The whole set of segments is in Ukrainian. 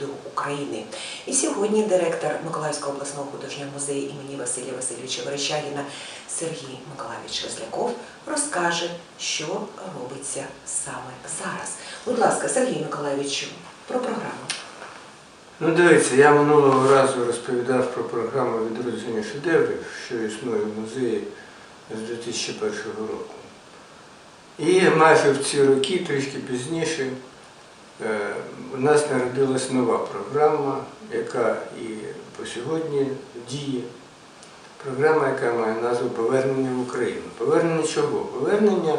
до України. І сьогодні директор Миколаївського обласного художнього музею імені Василія Васильовича Верещагіна Сергій Миколаївич Розляков розкаже, що робиться саме зараз. Будь ласка, Сергій Миколаївичу, про програму. Ну, дивіться, я минулого разу розповідав про програму відродження шедеврів, що існує в музеї з 2001 року. І майже в ці роки, трішки пізніше, у нас народилась нова програма, яка і по сьогодні діє. Програма, яка має назву Повернення в Україну. Повернення чого? Повернення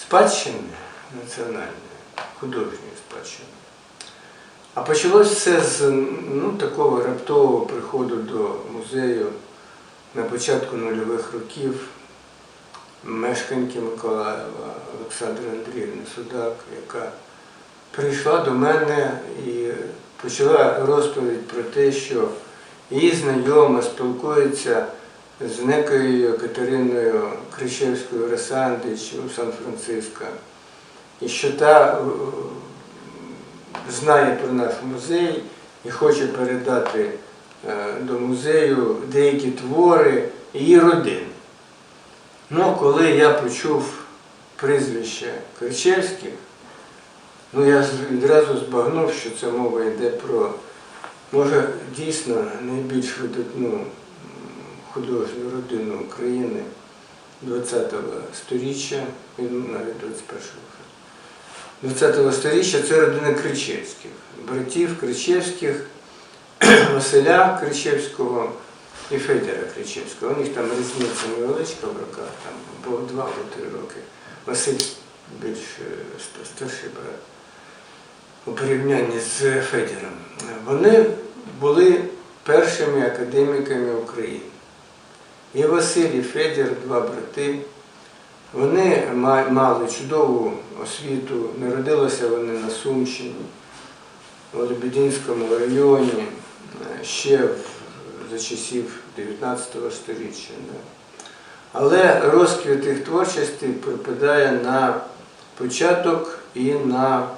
спадщини національної, художньої спадщини. А почалось все з ну, такого раптового приходу до музею на початку нульових років мешканки Миколаєва Олександра Андріївни Судак, яка прийшла до мене і почала розповідь про те, що її знайома спілкується з некою Катериною Кричевською Росандич у Сан-Франциско, і що та е, знає про наш музей і хоче передати е, до музею деякі твори її родини. Ну, коли я почув прізвище Кричевських, ну я відразу збагнув, що це мова йде про, може, дійсно найбільш видатну художню родину України ХХ століття, і навіть 21-го. 20-го сторіччя це родина Кричевських, братів Кричевських, Василя Кричевського і Федора Кричевського. У них там різниця невеличка в роках, там по два або три роки. Василь більш е, старший брат у порівнянні з Федором. Вони були першими академіками України. І Василь, Федір, два брати. Вони мали чудову освіту, народилися вони на Сумщині, у Лебединському районі, ще за часів 19 століття. Але розквіт їх творчості припадає на початок і на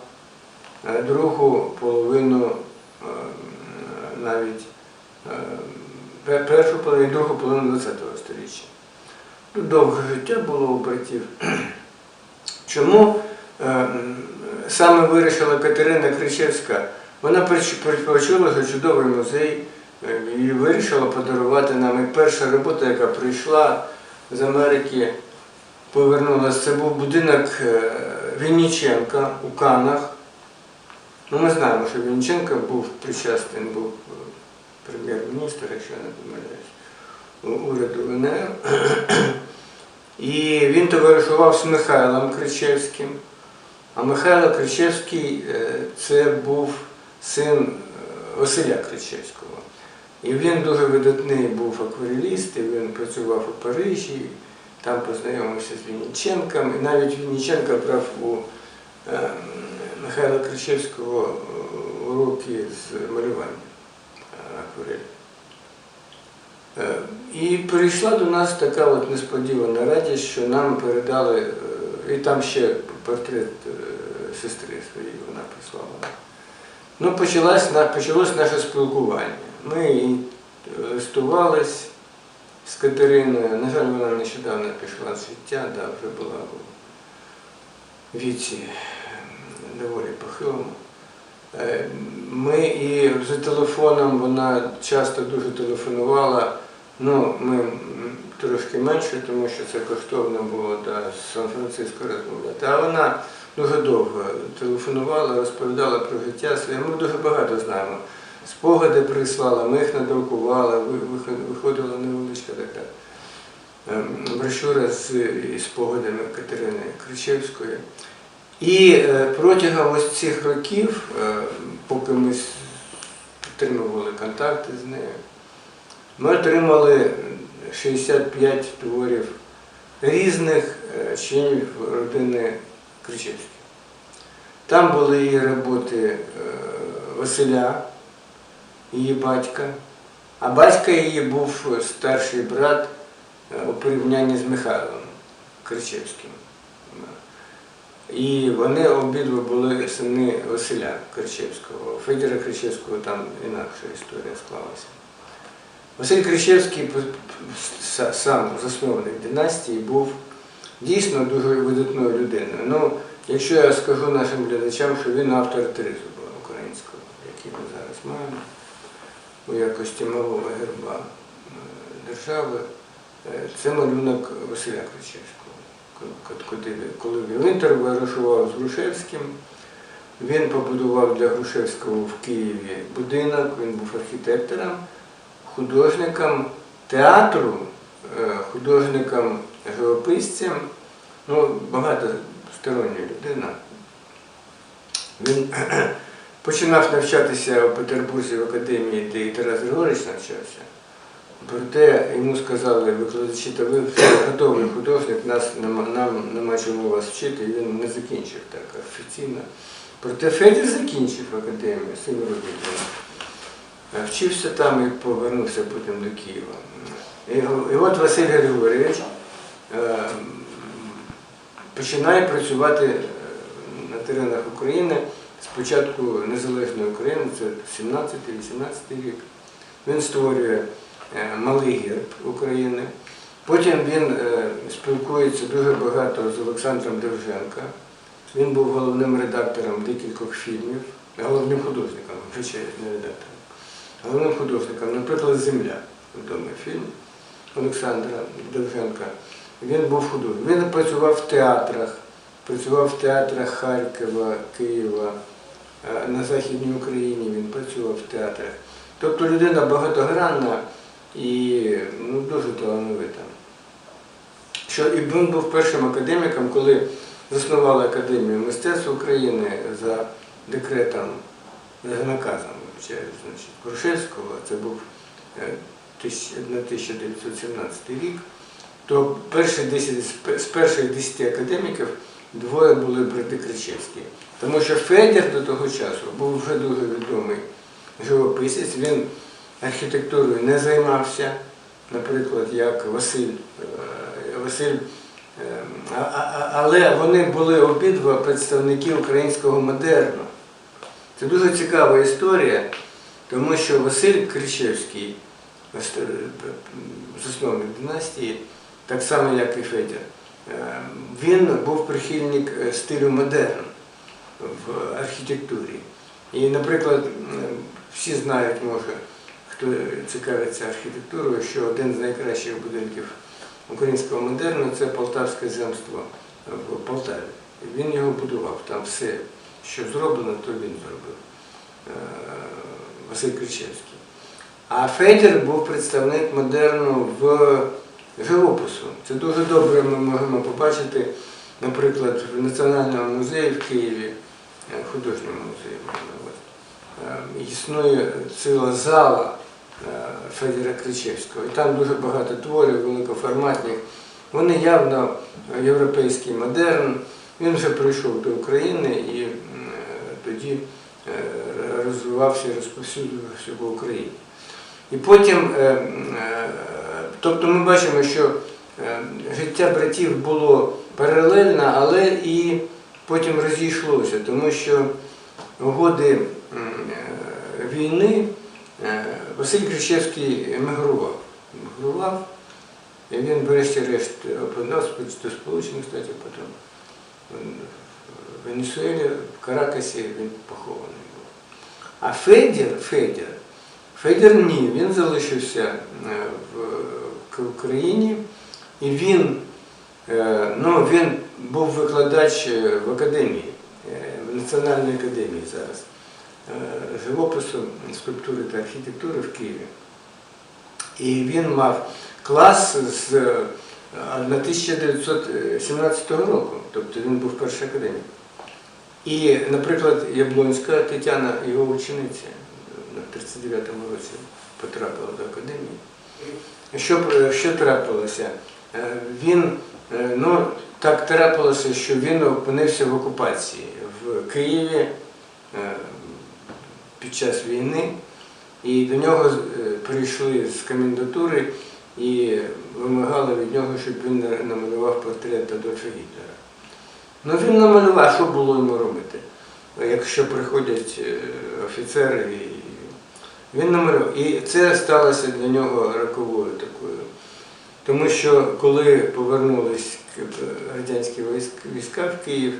другу половину е, навіть е, першу половину і другу половину 20 століття. Ну, Довге життя було у братів. Чому е, саме вирішила Катерина Кричевська? Вона поч- поч- почула, що чудовий музей е, і вирішила подарувати нам. І перша робота, яка прийшла з Америки, повернулася. Це був будинок е, Вінніченка у Канах. Ну, ми знаємо, що Вінниченко був причастний, був е, прем'єр-міністр, якщо я не помиляюсь, уряду ВНР. І він товаришував з Михайлом Кричевським. А Михайло Кричевський е, це був син е, Василя Кричевського. І він дуже видатний був аквареліст, і він працював у Парижі, там познайомився з Вінниченком. І навіть Вінниченко брав у е, Михайла Кричевського е, уроки з малювання е, акварелі. Е, І прийшла до нас така от несподівана радість, що нам передали, і там ще портрет сестри своєї вона прислала. Ну, почалось, почалось наше спілкування. Ми листувались з Катериною. На жаль, вона нещодавно пішла з життя, да, вже була у віці доволі похилому. Е, Ми і за телефоном вона часто дуже телефонувала. Ну, ми трошки менше, тому що це коштовно було да, з Сан-Франциско розмовляти. А вона дуже довго телефонувала, розповідала про життя своє. Ми дуже багато знаємо. Спогади прислала, ми їх надрукували, виходила невеличка така ем, брошура з спогадами Катерини Кричевської. І е, протягом ось цих років, е, поки ми підтримували контакти з нею, ми отримали 65 творів різних е, членів родини Кричевських. Там були і роботи Василя, її батька, а батька її був старший брат у порівнянні з Михайлом Кричевським. І вони обидва були сини Василя Кричевського. У Федора Кричевського там інакша історія склалася. Василь Кричевський сам засновник династії був дійсно дуже видатною людиною. Ну, якщо я скажу нашим глядачам, що він автор тризуба українського, який ми зараз маємо у якості малого герба е, держави, е, це малюнок Василя Кричевського. Ко- Коли, він товаришував з Грушевським, він побудував для Грушевського в Києві будинок, він був архітектором, художником театру, е, художником живописцем, ну, багатостороння людина. Він починав навчатися у Петербурзі в академії, де і Тарас Григорович навчався. Проте йому сказали викладачі, та ви готовий художник, нас нам нема чому вас вчити, і він не закінчив так офіційно. Проте Федір закінчив академію, син робіть. Вчився там і повернувся потім до Києва. І, і от Василь Григорьович е, починає працювати е, на теренах України спочатку незалежної України, це 17-18 рік. Він створює малий герб України. Потім він е, спілкується дуже багато з Олександром Довженка. Він був головним редактором декількох фільмів, головним художником, хоча не редактором. Головним художником, наприклад, Земля, відомий фільм Олександра Довженка. Він був художником. Він працював в театрах, працював в театрах Харкова, Києва, е, на Західній Україні він працював в театрах. Тобто людина багатогранна і ну, дуже талановита. Що і він був першим академіком, коли заснували Академію мистецтв України за декретом, за наказом значить, Грушевського, це був е, 1917 рік, то перші 10, з з перших 10 академіків двоє були брати Кричевські. Тому що Федір до того часу був вже дуже відомий живописець, він архітектурою не займався, наприклад, як Василь. е, Василь е, а- але вони були обидва представники українського модерну. Це дуже цікава історія, тому що Василь Кричевський, засновник династії, так само як і Федір, е, він був прихильник е, стилю модерн в архітектурі. І, наприклад, всі знають, може, хто цікавиться архітектурою, що один з найкращих будинків українського модерну це Полтавське земство в Полтаві. Він його будував, там все, що зроблено, то він зробив. Е, Василь Кричевський. А Федір був представник модерну в живопису. Це дуже добре ми можемо побачити, наприклад, в Національному музеї в Києві, е, художньому музеї, е, існує ціла зала е, Федора Кричевського. І там дуже багато творів великоформатних. Вони явно європейський модерн. Він вже прийшов до України і е, тоді е, розвивався і розповсюджувався в Україні. І потім, тобто ми бачимо, що життя братів було паралельне, але і потім розійшлося, тому що годи війни Василь Кричевський емігрував. Емігрував, і він врешті-решт опинився до Сполучених Штатів, потім в Венесуелі, в Каракасі він похований був. А Федір, Федір, Федір ні, він залишився е, в Україні і він, е, ну, він був викладач е, в академії, е, в Національній академії зараз, е, живопису, скульптури та архітектури в Києві. І він мав клас з е, 1917 року, тобто він був перший академік. І, наприклад, Яблонська Тетяна, його учениця, на 39-му році потрапила до академії. Що, що трапилося? Е, Він, е, ну, так трапилося, що він опинився в окупації в Києві е, під час війни, і до нього е, прийшли з комендатури і вимагали від нього, щоб він намалював портрет Адольфа Гітлера. Ну він намалював, що було йому робити. Якщо приходять е, офіцери, він намалював. І це сталося для нього роковою такою. Тому що коли повернулись радянські війська в Київ,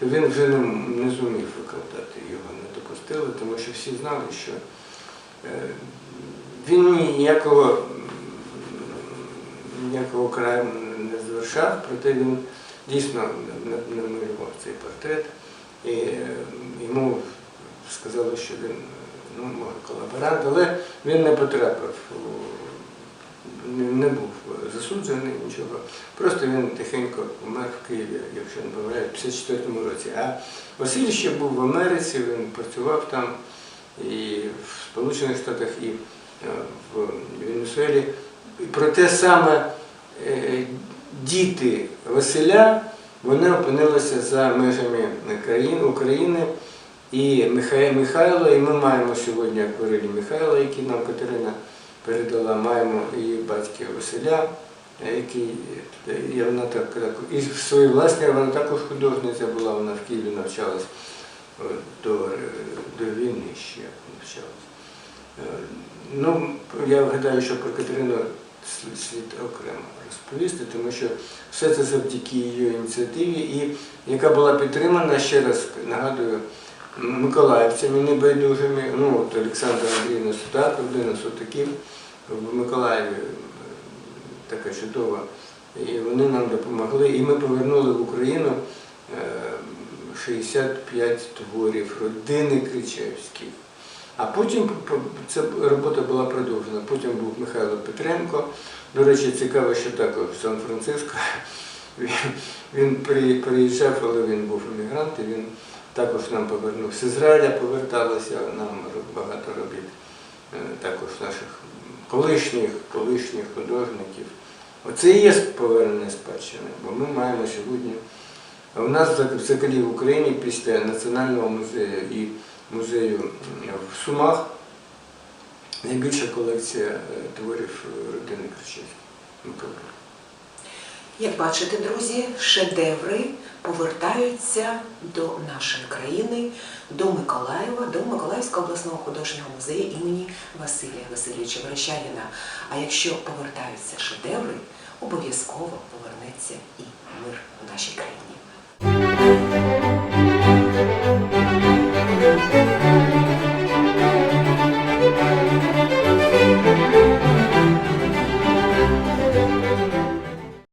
то він вже не, зумів викладати його, не допустили, тому що всі знали, що е, він ніякого, ніякого краю не завершав, проте він дійсно на- намалював цей портрет. І е, йому сказали, що він ну, колаборант, але він не потрапив, у- не- був засуджений нічого. Просто він тихенько помер в Києві, якщо не помиляю, в 54-му році. А Василь ще був в Америці, він працював там і в Сполучених Штатах, і е, в Венесуелі. І Проте саме е, діти Василя вони опинилися за межами країн України. І Михайло, і ми маємо сьогодні акварелі Михайла, які нам Катерина передала, маємо і батька Василя, який і вона так, так і в своїй власній вона також художниця була, вона в Києві навчалась до, до війни ще навчалась. Е, Ну, я гадаю, що про Катерину слід окремо розповісти, тому що все це завдяки її ініціативі, і яка була підтримана, ще раз нагадую, миколаївцями небайдужими. Ну, от Олександра Андріївна Судак, родина Сутаків в Миколаєві е, така чудова. І вони нам допомогли. І ми повернули в Україну е, 65 творів родини Кричевських. А потім ця робота була продовжена. Потім був Михайло Петренко. До речі, цікаво, що також в Сан-Франциско. Він приїжджав, але він був емігрант, і він також нам повернув. З Ізраїля поверталося нам багато робіт, е, також наших колишніх, колишніх художників. Оце і є повернення спадщини, бо ми маємо сьогодні. У нас взагалі в Україні після Національного музею і музею в Сумах найбільша колекція е, творів е, родини Кричевських. Миколи. Як бачите, друзі, шедеври повертаються до нашої країни, до Миколаєва, до Миколаївського обласного художнього музею імені Василія Васильовича Верещагіна. А якщо повертаються шедеври, обов'язково повернеться і мир в нашій країні.